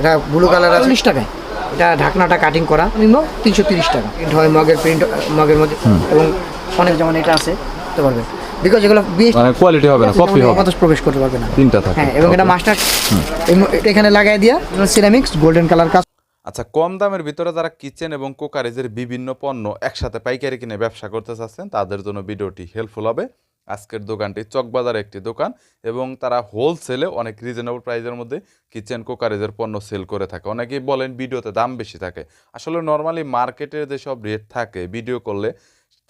এটা blue colour আছে। চল্লিশ টাকায়। এটা ঢাকনাটা কাটিং করা। নিম্ন তিনশো তিরিশ টাকা। প্রিন্ট হয় মগের প্রিন্ট মগের মধ্যে। এবং অনেক যেমন এটা আছে করতে পারবে। বিকজ এগুলো মানে কোয়ালিটি হবে না কপি হবে। মানুষ প্রবেশ করতে পারবে না। তিনটা থাকে। হ্যাঁ এবং এটা. মাস্টার এখানে লাগায় দিয়া সিরামিক্স গোল্ডেন কালার কাজ আচ্ছা কম দামের ভিতরে যারা কিচেন এবং কুকারেজের বিভিন্ন পণ্য একসাথে পাইকারি কিনে ব্যবসা করতে চাচ্ছেন তাদের জন্য ভিডিওটি হেল্পফুল হবে। আজকের দোকানটি চকবাজার একটি দোকান এবং তারা হোলসেলে অনেক রিজনেবল প্রাইসের মধ্যে কিচেন কুকারেজের পণ্য সেল করে থাকে। অনেকেই বলেন ভিডিওতে দাম বেশি থাকে। আসলে নর্মালি মার্কেটের যেসব রেট থাকে ভিডিও করলে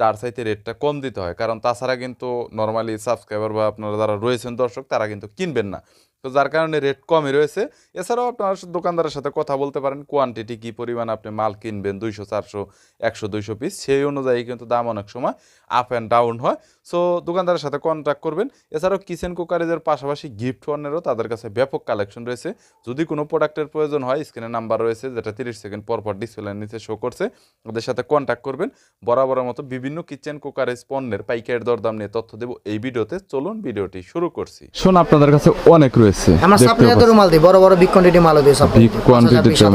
তার সাইতে রেটটা কম দিতে হয়। কারণ তাছাড়া কিন্তু নর্মালি সাবস্ক্রাইবার বা আপনারা যারা রয়েছেন দর্শক, তারা কিন্তু কিনবেন না। তো যার কারণে রেট কমই রয়েছে। এছাড়াও আপনারা দোকানদারের সাথে কথা বলতে পারেন কোয়ান্টিটি কী পরিমাণ আপনি মাল কিনবেন, দুইশো, চারশো, একশো, দুইশো পিস সেই অনুযায়ী কিন্তু দাম অনেক সময় আপ অ্যান্ড ডাউন হয়। সো দোকানদারের সাথে কন্ট্যাক্ট করবেন। এছাড়াও কিচেন কুকারেজের পাশাপাশি গিফট পণ্যেরও তাদের কাছে ব্যাপক কালেকশন রয়েছে। যদি কোনো প্রোডাক্টের প্রয়োজন হয় স্ক্রিনে নাম্বার রয়েছে, যেটা তিরিশ সেকেন্ড পর পর ডিসপ্লের নিচে শো করছে, ওদের সাথে কন্ট্যাক্ট করবেন। বরাবরের মতো বিভিন্ন কিচেন কুকারেজ পণ্যের পাইকারি দরদাম নিয়ে তথ্য দেবো এই ভিডিওতে। চলুন ভিডিওটি শুরু করছি। শোন, আপনাদের কাছে অনেক রয়েছে। আমরা সাপ্লাইয়ারদেরও মাল দিই বড় বড় বিগ কোয়ান্টিটি মালও দিই সাপ্লাই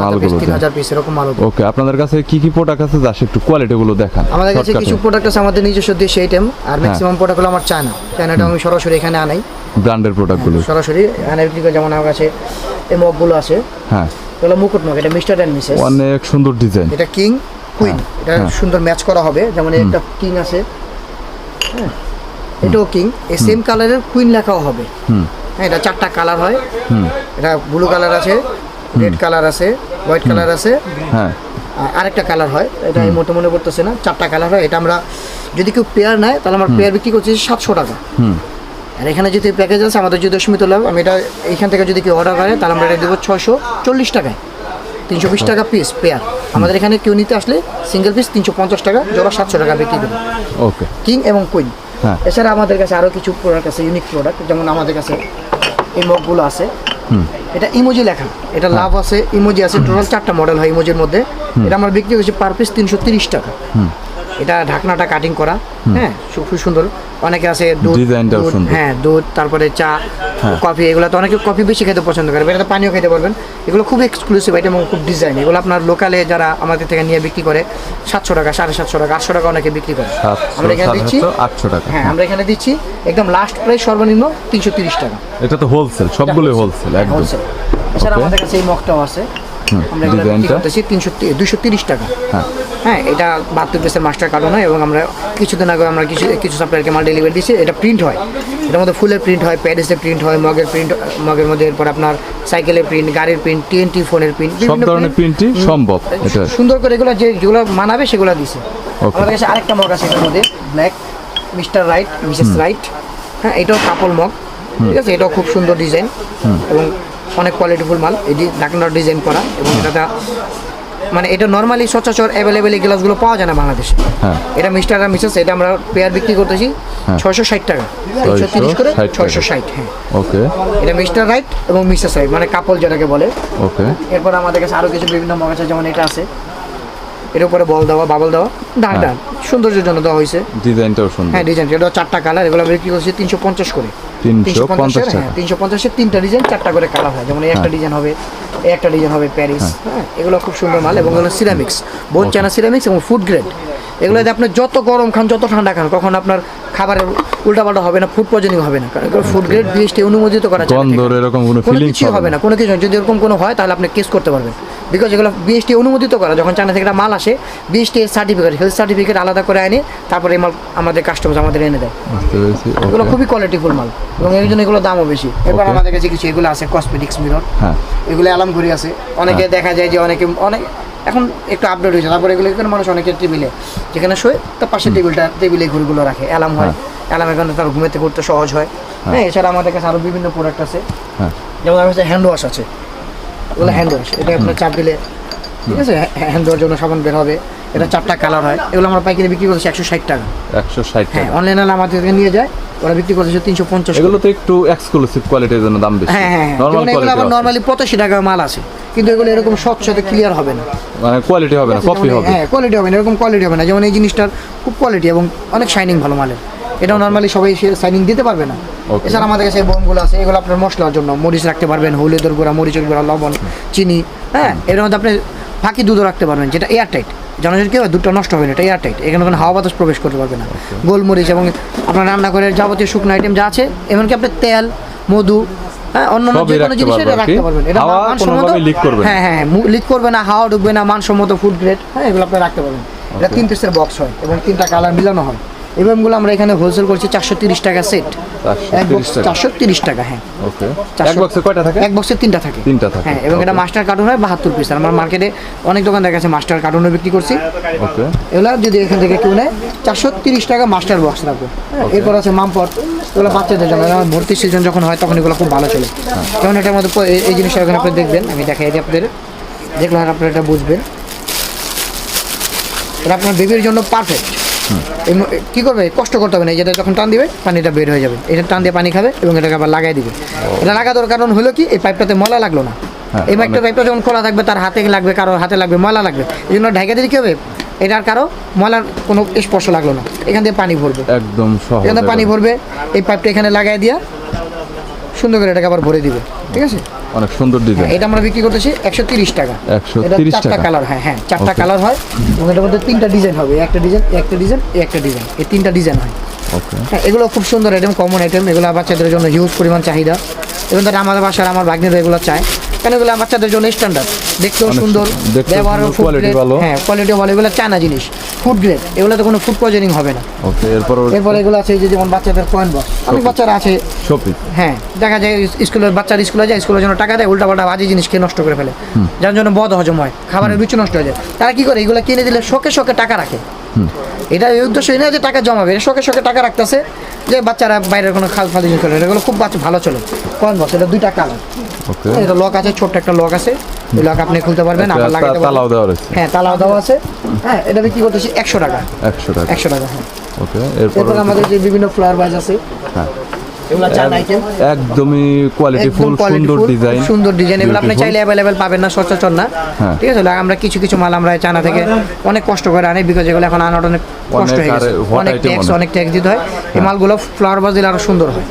মালগুলো। হাজার পিস এরকম মালও ওকে আপনাদের কাছে কি কি প্রোডাক্ট আছে? যা একটু কোয়ালিটি গুলো দেখান। আমাদের কাছে কিছু প্রোডাক্ট আছে আমাদের নিজস্ব দেশে আইটেম আর ম্যাক্সিমাম প্রোডাক্ট হলো আমার চায়না চায়নাটা আমি সরাসরি এখানে আনাই। ব্র্যান্ডের প্রোডাক্টগুলো। সরাসরি করে যেমন আমার কাছে এই মগগুলো আছে। হ্যাঁ। এগুলো মুকুট মগ এটা মিস্টার অ্যান্ড মিসেস। অনেক সুন্দর ডিজাইন এটা কিং কুইন এটা হ্যাঁ। সুন্দর ম্যাচ করা হবে। যেমন একটা কিং আছে। হ্যাঁ এটাও কিং এই সেম কালারের কুইন লেখাও হবে। হুম। হ্যাঁ এটা চারটা কালার হয়। এটা ব্লু কালার আছে রেড কালার আছে হোয়াইট কালার আছে। হ্যাঁ। আরেকটা কালার হয় এটা আমি মোটে মনে করতেছে না চারটা কালার হয় এটা আমরা যদি কেউ পেয়ার নেয় তাহলে আমরা পেয়ার বিক্রি করছি সাতশো টাকা। হুম। আর এখানে যদি প্যাকেজ আছে আমাদের যদি দশমিত লাভ আমি এটা এইখান থেকে যদি কেউ অর্ডার করে তাহলে আমরা এটা দেবো ছশো চল্লিশ টাকায়। তিনশো বিশ টাকা পিস পেয়ার আমাদের এখানে কেউ নিতে আসলে সিঙ্গেল পিস তিনশো পঞ্চাশ টাকা জোড়া সাতশো টাকা বিক্রি দেবো। ওকে কিং এবং কুইন হ্যাঁ। এছাড়া আমাদের কাছে আরও কিছু প্রোডাক্ট আছে ইউনিক প্রোডাক্ট যেমন আমাদের কাছে এই মগগুলো আছে। এটা ইমোজি লেখা। এটা লাভ আছে ইমোজি আছে টোটাল চারটা মডেল হয় ইমোজির মধ্যে। এটা আমার বিক্রি হয়েছে পার পিস তিনশো তিরিশ টাকা। এটা ঢাকনাটা কাটিং করা। হ্যাঁ খুব সুন্দর। অনেকে আছে দুধ। হ্যাঁ দুধ তারপরে চা হ্যাঁ। কফি এগুলো তো অনেকে কফি বেশি খেতে পছন্দ করে এটাতে পানিও খেতে পারবেন। এগুলো খুব এক্সক্লুসিভ আইটেম এবং খুব ডিজাইন এগুলো আপনার লোকালে যারা আমাদের থেকে নিয়ে বিক্রি করে সাতশো টাকা সাড়ে সাতশো টাকা আটশো টাকা অনেকে বিক্রি করে। আমরা এখানে দিচ্ছি আটশো টাকা। হ্যাঁ আমরা এখানে দিচ্ছি একদম লাস্ট প্রাইস সর্বনিম্ন তিনশো তিরিশ টাকা। এটা তো হোলসেল সবগুলো হোলসেল একদম। হোলসেল এছাড়া আমাদের কাছে এই মগটাও আছে। আমরা এগুলো বিক্রি করতেছি তিনশো দুশো তিরিশ টাকা। হ্যাঁ। হ্যাঁ এটা বাহাত্তর পিসের মাস্টার কার্টন হয় এবং আমরা কিছুদিন আগে আমরা কিছু কিছু সাপ্লাইয়ারকে মাল ডেলিভারি দিচ্ছি এটা প্রিন্ট হয়। এটার মধ্যে ফুলের প্রিন্ট হয় প্যারিসের প্রিন্ট হয় মগের প্রিন্ট মগের মধ্যে এরপর আপনার সাইকেলের প্রিন্ট গাড়ির প্রিন্ট টিএনটি ফোনের প্রিন্ট সব ধরনের প্রিন্টই সম্ভব সুন্দর করে এগুলো যেগুলো মানাবে সেগুলো দিছে. আমাদের কাছে আরেকটা মগ আছে এটার মধ্যে black mister right missus right হ্যাঁ এটাও কাপল মগ ঠিক আছে? এটাও খুব সুন্দর ডিজাইন এবং অনেক কোয়ালিটিফুল মাল। এটি ঢাকনার ডিজাইন করা এবং এটা মানে এটা নর্মালি সচরাচর অ্যাভেলেবেল এই গ্লাসগুলো পাওয়া যায় না বাংলাদেশে। হ্যাঁ। এটা মিস্টার আর মিসেস এটা আমরা পেয়ার বিক্রি করতেছি হ্যাঁ। ছয়শো ষাট টাকা। তিনশো তিরিশ করে ছয়শো ষাট হ্যাঁ। ওকে। এটা মিস্টার রাইট এবং মিসেস রাইট মানে কাপল যেটাকে বলে। ওকে। এরপর আমাদের কাছে আরও কিছু বিভিন্ন মগ আছে যেমন এটা আছে। এর উপরে বল দেওয়া বাবল দেওয়া ডাক হ্যাঁ। ডাক সৌন্দর্যের জন্য দেওয়া হয়েছে। ডিজাইনটাও সুন্দর। হ্যাঁ ডিজাইন এটা চারটা কালার এগুলো বিক্রি করছি তিনশো পঞ্চাশ করে। 350 টাকা। হ্যাঁ তিনশো পঞ্চাশের তিনটা ডিজাইন চারটা করে কালার হয় যেমন এই একটা হ্যাঁ। ডিজাইন হবে এই একটা ডিজাইন হবে প্যারিস হ্যাঁ এগুলো খুব সুন্দর মাল এবং এগুলো সিরামিক্স বোন চায়না সিরামিক্স এবং ফুড গ্রেড এগুলোতে আপনি যত গরম খান যত ঠান্ডা খান কখন আপনার খাবারের উল্টাপাল্টা হবে না ফুড পয়জনিং হবে না কারণ ফুড গ্রেড বিএসটি অনুমোদিত করা না এরকম কোনো ফিলিংস হবে না। কোনো কিছু যদি এরকম কোনো হয় তাহলে আপনি কেস করতে পারবেন। বিকজ এগুলো বিএসটি অনুমোদিত করা যখন চায়না থেকে একটা মাল আসে বিএসটি সার্টিফিকেট হেলথ সার্টিফিকেট আলাদা করে আনে তারপরে এই মাল আমাদের কাস্টমার আমাদের এনে দেয়। এগুলো খুবই কোয়ালিটিফুল মাল এবং এর জন্য এগুলো দামও বেশি। এবার আমাদের কাছে কিছু এগুলো আছে কসমেটিক্স মিরর হ্যাঁ। এগুলো অ্যালার্ম ঘড়ি আছে। অনেকে দেখা যায় যে অনেকে অনেক এখন একটু আপডেট হয়েছে। তারপরে এগুলো এখানে মানুষ অনেকের টেবিলে যেখানে শোয় তার পাশে টেবিলটা টেবিলে ঘুরগুলো রাখে। অ্যালার্ম হয়। অ্যালার্ম এখানে তার ঘুমেতে করতে সহজ হয়। হ্যাঁ। এছাড়া আমাদের কাছে আরও বিভিন্ন প্রোডাক্ট আছে। হ্যাঁ। যেমন আমার কাছে হ্যান্ড ওয়াশ আছে। ওগুলো হ্যান্ড ওয়াশ এটা আপনার চাপ দিলে ঠিক আছে? হ্যান্ড ওয়াশ জন্য সাবান বের হবে। এটা চারটা কালার হয়। এগুলো আমরা পাইকারি বিক্রি করছি একশো ষাট টাকা। একশো ষাট হ্যাঁ অনলাইনে আমাদের থেকে নিয়ে যায় ওরা বিক্রি করতেছে তিনশো পঞ্চাশ এগুলো তো একটু এক্সক্লুসিভ কোয়ালিটির জন্য দাম বেশি। হ্যাঁ হ্যাঁ হ্যাঁ। নর্মাল আবার নর্মালি পঁচাশি টাকা মাল আছে। কিন্তু এগুলো এরকম স্বচ্ছ ক্লিয়ার হবে না। মানে কোয়ালিটি হবে না কপি হবে। হ্যাঁ কোয়ালিটি হবে না এরকম কোয়ালিটি হবে না। যেমন এই জিনিসটার খুব কোয়ালিটি এবং অনেক শাইনিং ভালো মালের। এটাও নর্মালি সবাই সাইনিং দিতে পারবে না. এছাড়া আমাদের কাছে বোমগুলো আছে এগুলো আপনার মশলার জন্য। মরিচ রাখতে পারবেন হলুদের গুঁড়া মরিচের গুঁড়া লবণ চিনি হ্যাঁ এর মধ্যে আপনি ফাঁকি দুধও রাখতে পারবেন যেটা এয়ার টাইট জনসের কি হয় দুধটা নষ্ট হবে না এটা এয়ার টাইট এখানে কোনো হাওয়া বাতাস প্রবেশ করতে পারবে না। গোলমরিচ এবং আপনার রান্না করে যাবতীয় শুকনো আইটেম যা আছে এমনকি আপনার তেল মধু হ্যাঁ অন্য সবই যে কোনো জিনিস এটা রাখতে পারবেন। এটা মানসম্মত। হ্যাঁ হ্যাঁ লিক করবে না হাওয়া ঢুকবে না মানসম্মত ফুড গ্রেড হ্যাঁ এগুলো আপনি রাখতে পারবেন। এটা তিন পিসের বক্স হয় এবং তিনটা কালার মিলানো হয়। এগুলো আমরা এখানে হোলসেল করছি চারশো তিরিশ টাকা সেট এক 430 টাকা। চারশো তিরিশ টাকা হ্যাঁ। ওকে এক বক্সে কয়টা থাকে? এক বক্সে তিনটা থাকে। তিনটা থাকে। হ্যাঁ এবং এটা মাস্টার কার্টুন হয় বাহাত্তর পিস আমার মার্কেটে অনেক দোকান দেখা গেছে মাস্টার কার্টুনও বিক্রি করছি। ওকে এগুলো যদি এখান থেকে কেউ নেয় চারশো তিরিশ টাকা মাস্টার বক্স রাখব এরপর আছে মামপট এগুলো বাচ্চাদের জন্য ভর্তির সিজন যখন হয় তখন এগুলো খুব ভালো চলে। হ্যাঁ। যেমন এটার মধ্যে এই- জিনিসটা এখানে আপনি দেখবেন আমি দেখাই দিই আপনাদের। দেখলে আপনারা এটা বুঝবেন। এটা আপনার বেবির জন্য পারফেক্ট কি করবে? কষ্ট করতে হবে না যেটা যখন টান দিবে পানিটা বের হয়ে যাবে। এটা টান দিয়ে পানি খাবে এবং এটাকে আবার লাগাই দিবে। এটা লাগা দেওয়ার কারণ হলো কি এই পাইপটাতে ময়লা লাগল না। হ্যাঁ, এই পাইপটা পাইপটা যখন খোলা থাকবে তার হাতে লাগবে কারও হাতে লাগবে ময়লা লাগবে। এই জন্য ঢাকা দিলে কি হবে? এটার কারও ময়লার কোনো স্পর্শ লাগল না। এখান দিয়ে পানি ভরবে। একদম এখান এখানে পানি ভরবে। এই পাইপটা এখানে লাগাই দিয়া সুন্দর করে এটাকে আবার ভরে দিবে। ঠিক আছে? অনেক সুন্দর ডিজাইন এটা আমরা বিক্রি করতেছি একশো তিরিশ টাকা। 130 এটা চারটা টাকা। কালার হ্যাঁ হ্যাঁ চারটা কালার হয় এবং এটার মধ্যে তিনটা ডিজাইন হবে। একটা ডিজাইন একটা ডিজাইন একটা ডিজাইন এই তিনটা ডিজাইন হয়। ওকে হ্যাঁ এগুলো খুব সুন্দর আইটেম কমন আইটেম এগুলো বাচ্চাদের জন্য হিউজ পরিমাণ চাহিদা। এবং তারা আমাদের বাসার আমার ভাগ্নিরা এগুলো চায়। কেন এগুলো বাচ্চাদের জন্য স্ট্যান্ডার্ড দেখতেও সুন্দর ব্যবহারও। হ্যাঁ কোয়ালিটি ভালো। এগুলো চায়না জিনিস। ফুড গ্রেড এগুলোতে কোনো ফুড পয়জনিং হবে না। ওকে এরপর এরপর এগুলো আছে যে যেমন বাচ্চাদের কয়েন বক্স অনেক বাচ্চারা আছে শপিং হ্যাঁ দেখা যায় স্কুলের বাচ্চার স্কুলে যায় স্কুলের জন্য টাকা দেয় উল্টাপাল্টা বাজে জিনিস খেয়ে নষ্ট করে ফেলে। যার জন্য বদ হজম হয় খাবারের রুচি নষ্ট হয়ে যায়। তারা কি করে? এগুলো কিনে দিলে শোকে শোকে টাকা রাখে। এটা এই উদ্দেশ্য না যে টাকা জমাবে শখে শখে টাকা রাখতেছে যে বাচ্চারা বাইরের কোনো খাল ফাল করে এগুলো খুব বাচ্চা ভালো চলে। কয়েন বস এটা দুইটা কালার। এটা লক আছে ছোট্ট একটা লক আছে। ওই লক আপনি খুলতে পারবেন একটা আবার লাগাতে তালাও দেওয়া আছে হ্যাঁ তালাও দেওয়া আছে। হ্যাঁ এটা বিক্রি করতেছি একশো টাকা। একশো টাকা। একশো টাকা হ্যাঁ। ওকে এরপর আমাদের যে বিভিন্ন ফ্লাওয়ার বাজ আছে হ্যাঁ। একদমই কোয়ালিটি ফুল সুন্দর ডিজাইন সুন্দর ডিজাইন এগুলো আপনি চাইলে অ্যাভেলেবেল পাবেন না সচরাচর না। হ্যাঁ। ঠিক আছে আমরা কিছু কিছু মাল আমরা চায়না থেকে অনেক কষ্ট করে আনি বিকজ এগুলো এখন আনাটা অনেক কষ্ট হয়ে গেছে। অনেক ট্যাক্স অনেক। অনেক ট্যাক্স দিতে হয়। এই মালগুলো ফ্লাওয়ার বাজ দিলে আরও সুন্দর হয়।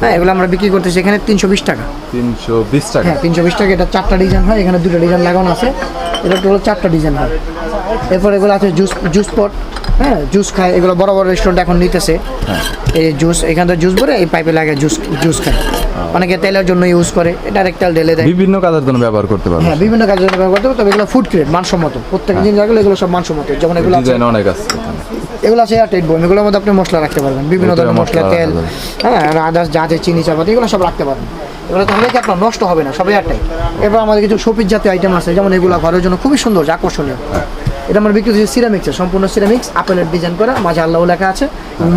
হ্যাঁ এগুলো আমরা বিক্রি করতেছি এখানে তিনশো বিশ টাকা। তিনশো বিশ টাকা? হ্যাঁ তিনশো বিশ টাকা এটা চারটা ডিজাইন হয় এখানে দুটো ডিজাইন লাগানো আছে। এটা টোটাল চারটা ডিজাইন হয়। এরপর এগুলো আছে জুস জুস পট হ্যাঁ জুস খায় এগুলো বড় বড় রেস্টুরেন্ট এখন নিতেছে। এই জুস এখান থেকে জুস ভরে এই পাইপে লাগে জুস জুস খায়। অনেকে তেলের জন্য ইউজ করে ডাইরেক্ট তেল ঢেলে দেয়। বিভিন্ন কাজের জন্য ব্যবহার করতে পারবে। হ্যাঁ বিভিন্ন কাজের জন্য ব্যবহার করতে হবে তবে এগুলো ফুড গ্রেড মানসম্মত। প্রত্যেক জিনিস যেগুলো এগুলো সব মানসম্মত। যেমন এগুলো আছে ডিজাইন অনেক আছে। এগুলো আছে এয়ারটাইট বোম এগুলোর মধ্যে আপনি মশলা রাখতে পারবেন। বিভিন্ন ধরনের মশলা তেল হ্যাঁ আদার্স যা আছে চিনি চাপাতি এগুলো সব রাখতে পারবেন। এগুলো তাহলে কি আপনার নষ্ট হবে না সব এয়ারটাইট এবার আমাদের কিছু শপিজ জাতীয় আইটেম আছে যেমন এগুলো ঘরের জন্য খুবই সুন্দর আকর্ষণীয়। এটা আমরা বিক্রি করছি সিরামিক্স সম্পূর্ণ সিরামিক্স আপেলের ডিজাইন করা মাঝে আল্লাহ লেখা আছে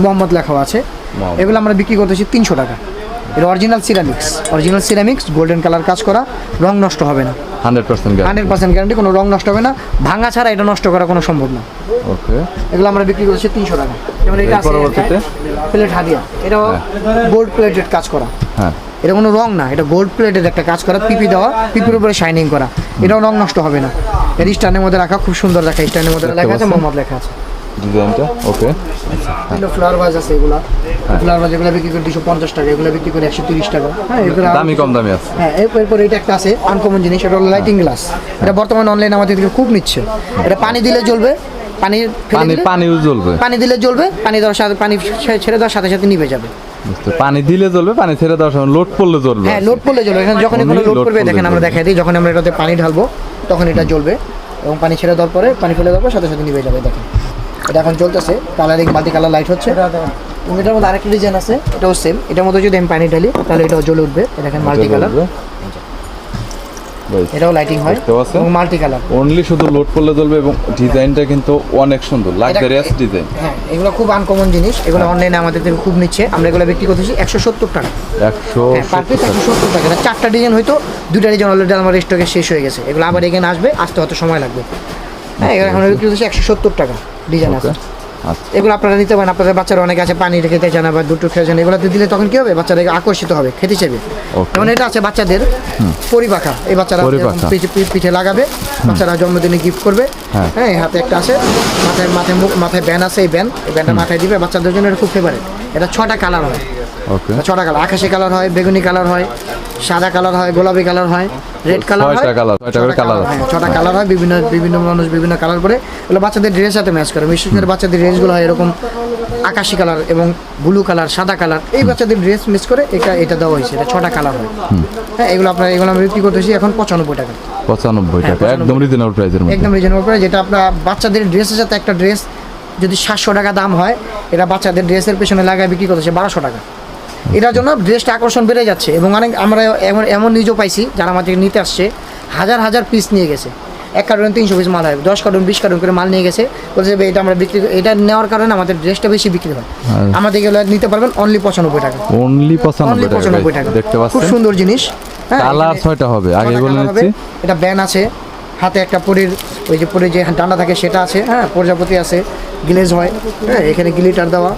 মোহাম্মদ লেখাও আছে। এগুলো আমরা বিক্রি করতেছি তিনশো টাকা। এটা original ceramics original ceramics golden colour কাজ করা রং নষ্ট হবে না। Hundred percent hundred percent guarantee কোনো রং নষ্ট হবে না। ভাঙা ছাড়া এটা নষ্ট করা কোনো সম্ভব না। ওকে। এগুলো আমরা বিক্রি করছি তিনশো টাকা। যেমন এটা? প্লেট হাদিয়া। এটাও গোল্ড প্লেটেড কাজ করা। হ্যাঁ। এটা কোনো রং না এটা গোল্ড প্লেটেড একটা কাজ করা পিপি দেওয়া পিপির উপরে শাইনিং করা। এটাও রং নষ্ট হবে না। এর স্টানের মধ্যে রাখা খুব সুন্দর রাখা স্টানের মধ্যে লেখা আছে? মোহাম্মদ লেখা আছে। ডিজাইনটা ওকে। বিভিন্ন ফ্লাওয়ার ভাজ আছে এগুলা। ফ্লাওয়ার ভাজ এগুলো বিক্রি করে দুশো পঞ্চাশ টাকা এগুলো বিক্রি করে একশো তিরিশ টাকা। হ্যাঁ এগুলো আরও দামি কম দামি আছে। হ্যাঁ এরপর এটা একটা আছে আনকমন জিনিস এটা হলো লাইটিং গ্লাস এটা বর্তমানে অনলাইন আমাদের থেকে খুব নিচ্ছে। এটা পানি দিলে জ্বলবে পানি পানি পানিও জ্বলবে। পানি দিলে জ্বলবে পানি দেওয়ার সাথে পানি ছেড়ে দেওয়ার সাথে সাথে নিভে যাবে। পানি দিলে জ্বলবে পানি ছেড়ে দেওয়ার সময় লোড পড়লে জ্বলবে। হ্যাঁ লোড পড়লে জ্বলবে। এখানে যখন কোনো লোড করবে দেখেন আমরা দেখাই দিই যখন আমরা এটাতে পানি ঢালবো তখন এটা জ্বলবে এবং পানি ছেড়ে দেওয়ার পরে পানি ফেলে দেওয়ার পর সাথে সাথে নিভে যাবে দেখেন। এটা এখন চলতেছে কালারিং মাল্টি কালার লাইট হচ্ছে এবং এটার মধ্যে আরেকটা ডিজাইন আছে এটাও সেম এটার মধ্যে যদি আমি পানি ঢালি তাহলে এটাও জ্বলে উঠবে। এটা দেখেন মাল্টি কালার এটাও লাইটিং হয়। দেখতে এবং মাল্টি কালার অনলি শুধু লোড করলে এবং ডিজাইনটা কিন্তু অনেক সুন্দর লাক্সারিয়াস ডিজাইন হ্যাঁ এগুলো খুব আনকমন জিনিস। এগুলো অনলাইনে আমাদের থেকে খুব নিচ্ছে। আমরা এগুলো বিক্রি করতেছি একশো সত্তর টাকা। একশো হ্যাঁ পার পিস একশো সত্তর টাকা। চারটা ডিজাইন হয়তো দুটা ডিজাইন অলরেডি আমার স্টকে শেষ হয়ে গেছে। এগুলো আবার এখানে আসবে আসতে হয়তো সময় লাগবে। হ্যাঁ এগুলো এখন বিক্রি করতেছি একশো সত্তর টাকা ডিজাইন আছে। এগুলো আপনারা নিতে পারেন আপনাদের বাচ্চারা অনেক আছে পানি রেখে খেতে চায় না বা দুটো খেয়ে চায় না এগুলোতে দিলে তখন কি হবে? বাচ্চারা আকর্ষিত হবে খেতে চাইবে। যেমন এটা আছে বাচ্চাদের পরিপাখা এই বাচ্চারা পিঠে- লাগাবে বাচ্চারা জন্মদিনে গিফট করবে। হ্যাঁ। হ্যাঁ এই হাতে একটা আছে মাথায় মাথায় মাথায় ব্যান আছে এই ব্যান এই ব্যানটা মাথায় দিবে বাচ্চাদের জন্য এটা খুব ফেভারিট এটা ছটা কালার হয়। ছটা কালার আকাশি কালার হয় বেগুনি কালার হয় সাদা কালার হয় গোলাপি কালার হয় রেড কালার হয়। ছটা কালার হয় বিভিন্ন বিভিন্ন মানুষ বিভিন্ন কালার করে এগুলো বাচ্চাদের ড্রেস সাথে ম্যাচ করে। বিশেষ করে বাচ্চাদের ড্রেসগুলো হয় এরকম আকাশি কালার এবং ব্লু কালার সাদা কালার। এই বাচ্চাদের ড্রেস মিস করে এটা এটা দেওয়া হয়েছে এটা ছটা কালার হয়। হ্যাঁ এগুলো আপনার এগুলো আমরা বিক্রি করতেছি এখন পঁচানব্বই টাকা। পঁচানব্বই হ্যাঁ, টাকা একদম রিজনেবল প্রাইসের মধ্যে। একদম রিজনেবল প্রাইস যেটা আপনার বাচ্চাদের ড্রেসের সাথে একটা ড্রেস যদি সাতশো টাকা দাম হয় এটা বাচ্চাদের ড্রেসের পেছনে লাগায় বিক্রি করতেছে বারোশো টাকা। এটার জন্য ড্রেসটা আকর্ষণ বেড়ে যাচ্ছে এবং অনেক আমরা এমন এমন নিজেও পাইছি যারা আমাদের নিতে আসছে। হাজার হাজার পিস নিয়ে গেছে। এক কার্টুন তিনশো পিস মাল হয় দশ কার্টুন বিশ কার্টুন করে মাল নিয়ে গেছে। বলছে এটা আমরা বিক্রি এটা নেওয়ার কারণে আমাদের ড্রেসটা বেশি বিক্রি হয়। হ্যাঁ। আমাদের এগুলো নিতে পারবেন অনলি পঁচানব্বই টাকা। অনলি পঁচানব্বই পঁচানব্বই টাকা। দেখতে খুব সুন্দর জিনিস। হ্যাঁ, কালার ছয়টা হবে। আগে বলে নিচ্ছি এটা ব্যান আছে। হাতে একটা পরির ওই যে পরে যে ডান্ডা থাকে সেটা আছে হ্যাঁ প্রজাপতি আছে গ্লেজ হয়। হ্যাঁ এখানে গ্লিটার দেওয়া।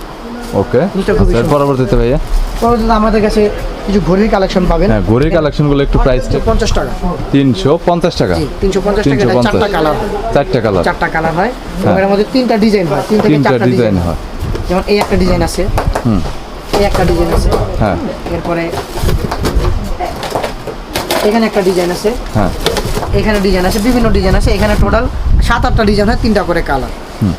ওকে আচ্ছা। পরবর্তীতে ভাইয়া? পরবর্তীতে আমাদের কাছে কিছু ঘড়ির কালেকশন পাবেন। হ্যাঁ ঘড়ির কালেকশনগুলো একটু প্রাইসটা পঞ্চাশ টাকা। তিনশো পঞ্চাশ টাকা। জি তিনশো পঞ্চাশ টাকা চারটা কালার চারটা কালার চারটা কালার হয়। হ্যাঁ। এর মধ্যে তিনটা ডিজাইন হয়। তিন থেকে চারটা ডিজাইন হয়। যেমন এই একটা ডিজাইন আছে। হুম। এই একটা ডিজাইন আছে। হ্যাঁ। এরপরে এখানে একটা ডিজাইন আছে। হ্যাঁ। এখানে ডিজাইন আছে বিভিন্ন ডিজাইন আছে। এখানে টোটাল সাত আটটা ডিজাইন হয় তিনটা করে কালার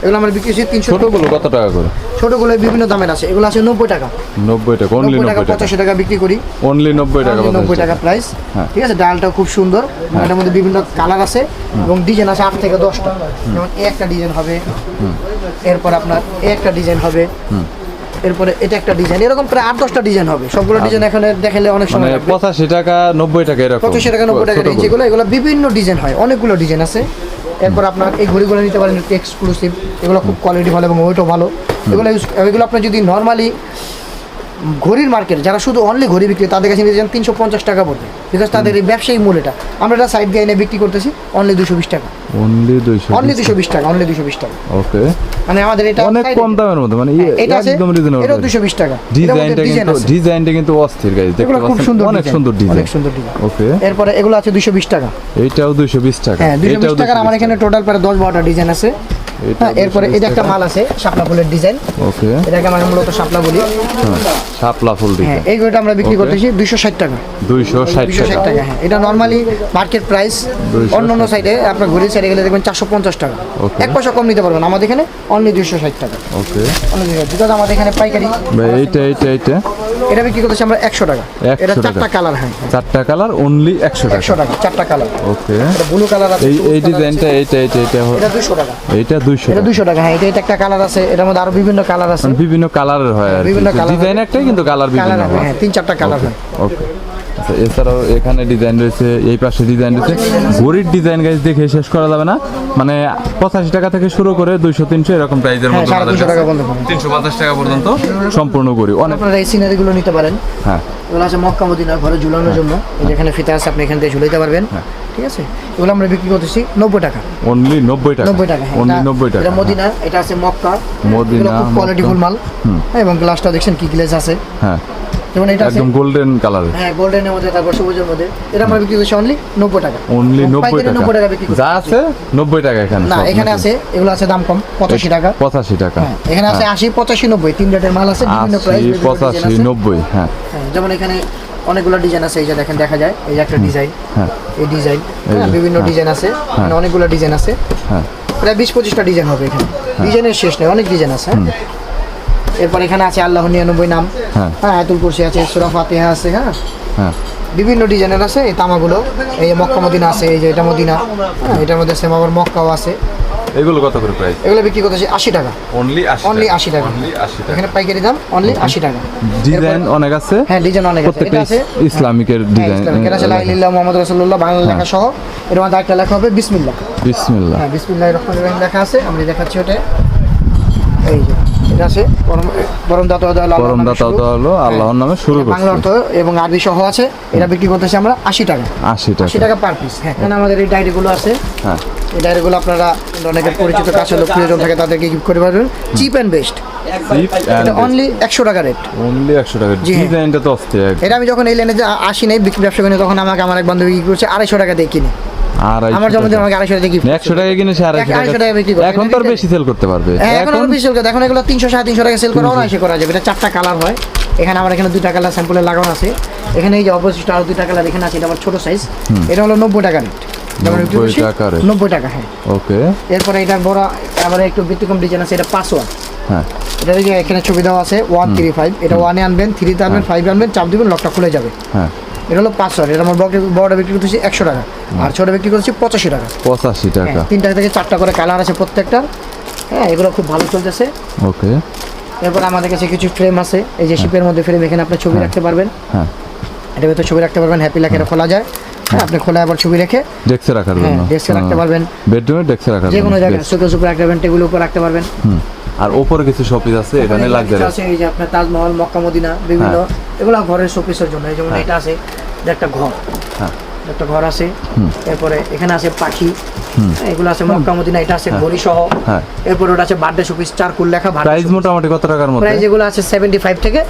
এগুলো আমরা বিক্রি করছি তিনশো ছোটগুলো কত টাকা করে? ছোটগুলো বিভিন্ন দামের আছে। এগুলো আছে নব্বই টাকা। নব্বই টাকা অনলি টাকা পঁচাশি টাকা বিক্রি করি। অনলি নব্বই টাকা নব্বই টাকা। প্রাইস হ্যাঁ। ঠিক আছে ডালটাও খুব সুন্দর। এটার মধ্যে বিভিন্ন কালার আছে এবং ডিজাইন আছে আট থেকে দশটা। যেমন একটা ডিজাইন হবে এরপর আপনার একটা ডিজাইন হবে। এরপরে এটা একটা ডিজাইন এরকম প্রায় আট দশটা ডিজাইন হবে। সবগুলো ডিজাইন এখানে দেখালে অনেক মানে সময় লাগবে। পঁচাশি টাকা নব্বই টাকা এরকম। পঁচাশি টাকা নব্বই টাকা। যেগুলো এগুলো বিভিন্ন ডিজাইন হয়। অনেকগুলো ডিজাইন আছে। এরপর আপনার এই ঘড়িগুলো নিতে পারেন একটু এক্সক্লুসিভ এগুলো খুব কোয়ালিটি ভালো এবং ওয়েটও ভালো। এগুলো ইউজ এগুলো আপনার যদি নর্মালি ঘড়ির মার্কেট যারা শুধু অনলি ঘড়ি বিক্রি তাদের কাছে নিতে চান তিনশো পঞ্চাশ টাকা পড়বে বিকজ তাদের এই ব্যবসায়ী মূল এটা। আমরা এটা সাইড দিয়ে এনে বিক্রি করতেছি অনলি দুশো বিশ টাকা। অনলি দুইশো অনলি দুশো বিশ টাকা অনলি দুশো বিশ টাকা। ওকে মানে আমাদের এটা অনেক কম দামের মধ্যে মানে হ্যাঁ, এটা আছে একদম রিজনেবল এটাও দুশো বিশ টাকা। ডিজাইনটা ডিজাইন কিন্তু ডিজাইনটা কিন্তু অস্থির গাইজ দেখতে খুব সুন্দর অনেক সুন্দর ডিজাইন অনেক সুন্দর ডিজাইন ওকে এরপরে এগুলো আছে দুশো বিশ টাকা। এইটাও দুইশো বিশ টাকা। হ্যাঁ দুশো এটাও বিশ টাকার আমার এখানে টোটাল প্রায় দশ বারোটা ডিজাইন আছে। এরপরে এটা একটা মাল আছে শাপলা ফুলের ডিজাইন। ওকে। এটাকে আমরা মূলত শাপলা বলি। শাপলা ফুল হ্যাঁ ডিজাইন। এই গরুটা আমরা বিক্রি করতেছি দুইশো ষাট টাকা। দুইশো ষাট দুইশো ষাট টাকা টাকা হ্যাঁ এটা নর্মালি মার্কেট প্রাইস 260 অন্য অন্য সাইডে আপনার ঘড়ির সাইডে গেলে দেখবেন চারশো পঞ্চাশ টাকা। Okay. এক পয়সা কম নিতে পারবেন আমাদের এখানে অনলি দুইশো ষাট টাকা। ওকে। অনলি আমাদের এখানে পাইকারি। ভাই এইটা এইটা এইটা। এটা বিক্রি করতেছি আমরা একশো টাকা। এটা চারটা কালার হ্যাঁ। চারটা কালার অনলি একশো একশো টাকা চারটা কালার। ওকে ব্লু কালার আছে এই এই ডিজাইনটা এইটা এইটা এইটা এটা দুশো টাকা। এইটা দুইশো এটা দুশো টাকা হ্যাঁ এটা এটা একটা কালার আছে এটার মধ্যে আরও বিভিন্ন কালার আছে। বিভিন্ন কালারের হয় আর বিভিন্ন কালার ডিজাইন একটাই কিন্তু কালার কালার বিভিন্ন হ্যাঁ। তিন চারটা কালার হয়। ওকে আচ্ছা এছাড়াও এখানে ডিজাইন রয়েছে এই পাশে ডিজাইন রয়েছে। ঘড়ির ডিজাইন গাইজ দেখে শেষ করা যাবে না। মানে পঁচাশি টাকা থেকে শুরু করে দুইশো তিনশো এরকম প্রাইজের হ্যাঁ মধ্যে তিনশো পঞ্চাশ টাকা পর্যন্ত সম্পূর্ণ করি অনেক আপনারা এই সিনারিগুলো নিতে পারেন। হ্যাঁ। এগুলো আছে মক্কা মদিনা ঘরে ঝুলানোর জন্য। এই যে ফিতা আছে আপনি এখান থেকে ঝুলাইতে পারবেন। হ্যাঁ। ঠিক আছে? এগুলো আমরা বিক্রি করতেছি নব্বই টাকা। অনলি নব্বই টাকা। নব্বই টাকা হ্যাঁ। অনলি নব্বই টাকা। এটা মদিনা এটা আছে মক্কা। মদিনা, কোয়ালিটিফুল মাল। হ্যাঁ, এবং গ্লাসটা দেখছেন কি গ্লাস আছে। হ্যাঁ। যেমন এটা একদম গোল্ডেন কালার হ্যাঁ গোল্ডেনের মধ্যে তারপর সবুজের মধ্যে। এটা আমরা বিক্রি করছি অনলি নব্বই টাকা। অনলি নব্বই পাইকারি টাকা। নব্বই টাকা বিক্রি যা আছে নব্বই টাকা এখানে না এখানে আছে এগুলো আছে দাম কম পঁচাশি টাকা। পঁচাশি টাকা। হ্যাঁ এখানে আছে আশি পঁচাশি নব্বই। তিন রেটের মাল আছে বিভিন্ন প্রাইস হ্যাঁ। হ্যাঁ যেমন এখানে অনেকগুলো ডিজাইন আছে এই যে দেখেন দেখা যায় এই একটা ডিজাইন হ্যাঁ। এই ডিজাইন এই বিভিন্ন হ্যাঁ। ডিজাইন আছে অনেকগুলো ডিজাইন আছে। হ্যাঁ। প্রায় বিশ পঁচিশটা ডিজাইন হবে এখানে। ডিজাইনের শেষ নেই অনেক ডিজাইন আছে। হ্যাঁ এরপর এখানে আছে আল্লাহ নিরানব্বই নাম। হ্যাঁ। হ্যাঁ আয়াতুল কুরসি আছে সুরা ফাতিহা আছে হ্যাঁ। হ্যাঁ। বিভিন্ন ডিজাইনের আছে এই তামাগুলো। এই যে মক্কা মদিনা আছে এই যে এটা মদিনা। হ্যাঁ এটার মধ্যে সেম আবার মক্কাও আছে। এগুলো কত করে প্রাইস এগুলো বিক্রি করতেছি আশি টাকা। অনলি অনলি আশি টাকা। এখানে পাইকারি দাম অনলি আশি টাকা। ডিজাইন অনেক আছে? হ্যাঁ ডিজাইন অনেক আছে। এটা আছে ইসলামিকের হ্যাঁ, ডিজাইন এটা আছে লাইলিল্লাহ মোহাম্মদ রাসূলুল্লাহ বাংলা লেখা সহ। এর মধ্যে একটা লেখা হবে বিসমিল্লাহ। বিসমিল্লাহ। হ্যাঁ বিসমিল্লাহ রহমান রহিম লেখা আছে। আমি দেখাচ্ছি ওটা। এই যে। এটা আছে। পরম- পরম দাতা পরম দাতা হলো আল্লাহর নামে শুরু বাংলা অর্থ এবং আরবি সহ আছে। এটা বিক্রি করতেছি আমরা আশি টাকা। আশি আশি টাকা পার পিস হ্যাঁ এখানে আমাদের এই ডায়েরিগুলো আছে। হ্যাঁ। এই ডায়েরিগুলো আপনারা অনেকের পরিচিত কাছে লোক প্রিয়জন থাকে তাদেরকে গিফট করে পারবেন। চিপ অ্যান্ড বেস্ট অনলি একশো টাকা রেট অনলি একশো টাকা জি হ্যাঁ। তো এটা আমি যখন এই লাইনে আসি নাই ব্যবসা করি তখন আমাকে আমার এক বান্ধবী কি করছে আড়াইশো টাকা দিয়ে কিনে। আমার জন্মদিন আমাকে আড়াইশো টাকা গিফট একশো টাকা কিনে সে আড়াইশো আড়াইশো টাকা বিক্রি করে। এখন তো বেশি সেল করতে পারবে। হ্যাঁ এখন আরও বেশি করে এখন এগুলো তিনশো সাড়ে তিনশো টাকা সেল করা অনায়াসে করা যাবে। এটা চারটা কালার হয়। এখানে আমার এখানে দুইটা কালার স্যাম্পলে লাগানো আছে। এখানে এই যে অবশিষ্ট আরও দুইটা কালার এখানে আছে। এটা আমার ছোট সাইজ এটা হলো নব্বই টাকা রেট 90 টাকা rate। নব্বই টাকা হ্যাঁ। ওকে। এরপরে এটার বড় আবার একটু ব্যতিক্রম ডিজাইন আছে। এটা পাঁচ হ্যাঁ। এটা এখানে ছবি দেওয়া আছে ওয়ান থ্রি ফাইভ এটা ওয়ানে আনবেন থ্রিতে আনবেন ফাইভ আনবেন চাপ দিবেন লকটা খুলে যাবে। হ্যাঁ। এটা হলো পাঁচ হাজার। এটা আমার বড়- বড়টা বিক্রি করতেছি একশো টাকা। আর ছোট বিক্রি করতেছি পঁচাশি টাকা। পঁচাশি টাকা। হ্যাঁ তিনটা থেকে চারটা করে কালার আছে প্রত্যেকটা। হ্যাঁ এগুলো খুব ভালো চলতেছে। ওকে। এরপর আমাদের কাছে কিছু ফ্রেম আছে। এই যে শিপের মধ্যে ফ্রেম এখানে আপনি ছবি রাখতে পারবেন। হ্যাঁ। এটা ভিতরে ছবি রাখতে পারবেন হ্যাপি লাখের খোলা যায়। হ্যাঁ আপনি খোলা আবার ছবি রেখে ডেস্কে রাখার হ্যাঁ জন্য। ডেস্কে রাখতে পারবেন। বেডরুমে ডেস্কে রাখার যে কোনো জায়গায় বেশ। সুকেস উপরে রাখতে পারবেন টেবিল উপরে রাখতে পারবেন। আর ওপরে কিছু শপিস আছে এখানে লাগবে আছে এই যে আপনার তাজমহল মক্কা মদিনা বিভিন্ন এগুলো ঘরের শোপিসের জন্য। এই যেমন এটা আছে এটা একটা ঘর। হ্যাঁ। একটা ঘর আছে। এরপরে এখানে আছে পাখি। হ্যাঁ, এগুলো আছে মক্কা মদিনা এটা আছে ঘড়ি সহ হ্যাঁ। এরপরে ওটা আছে বার্থডে শোপিস চার কুল লেখা প্রাইস মোটামুটি কত টাকার মধ্যে? প্রাইস যেগুলো আছে সেভেন্টি ফাইভ থেকে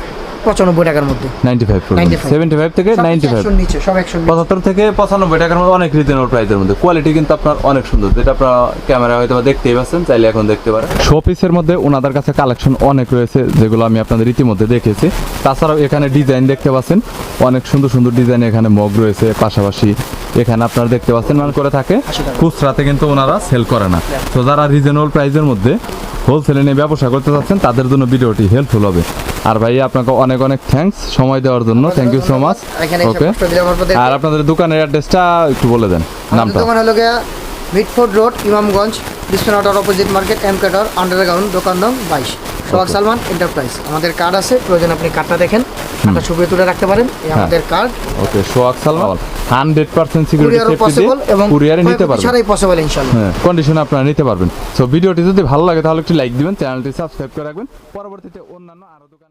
পঁচানব্বই টাকার মধ্যে। নাইনটি ফাইভ 95 সেভেন্টি ফাইভ থেকে সব নাইনটি ফাইভ একশোর নিচে সব একশো পঁচাত্তর থেকে পঁচানব্বই টাকার মধ্যে অনেক রিজনেবল প্রাইসের মধ্যে। কোয়ালিটি কিন্তু আপনার অনেক সুন্দর। যেটা আপনার ক্যামেরা হয়তো দেখতেই পাচ্ছেন চাইলে এখন দেখতে পারেন। শোপিসের মধ্যে ওনাদের কাছে কালেকশন অনেক রয়েছে যেগুলো আমি আপনাদের ইতিমধ্যে দেখেছি। তাছাড়াও এখানে ডিজাইন দেখতে পাচ্ছেন। অনেক সুন্দর সুন্দর ডিজাইন এখানে মগ রয়েছে পাশাপাশি এখানে আপনারা দেখতে পাচ্ছেন মানে করে থাকে। খুচরাতে কিন্তু ওনারা সেল করে না। তো যারা রিজনেবল প্রাইসের মধ্যে হোলসেলে নিয়ে ব্যবসা করতে চাচ্ছেন তাদের জন্য ভিডিওটি হেল্পফুল হবে। আর ভাই আপনাকে অনেক অনেক থ্যাঙ্কস সময় দেওয়ার জন্য। Thank you so much okay আর আপনাদের দোকানের অ্যাড্রেসটা একটু বলে দেন নামটা। দোকান হলো গিয়া Mitford road Imamganj Biswanath opposite market M cater underground দোকান নং বাইশ। সোহাগ সালমান এন্টারপ্রাইজ আমাদের কার্ড আছে প্রয়োজন আপনি কার্ডটা দেখেন। কার্ডটা ছবি তুলে রাখতে পারেন এই হ্যাঁ। আমাদের card okay Sohag Salman hundred percent security safety possible এবং কুরিয়ারে নিতে পারবেন। সারাই পসিবল ইনশাল্লাহ হ্যাঁ কন্ডিশনে আপনারা নিতে পারবেন। সো ভিডিওটি যদি ভালো লাগে তাহলে একটু লাইক দিবেন চ্যানেলটি সাবস্ক্রাইব করে রাখবেন। পরবর্তীতে অন্যান্য আরও দোকানে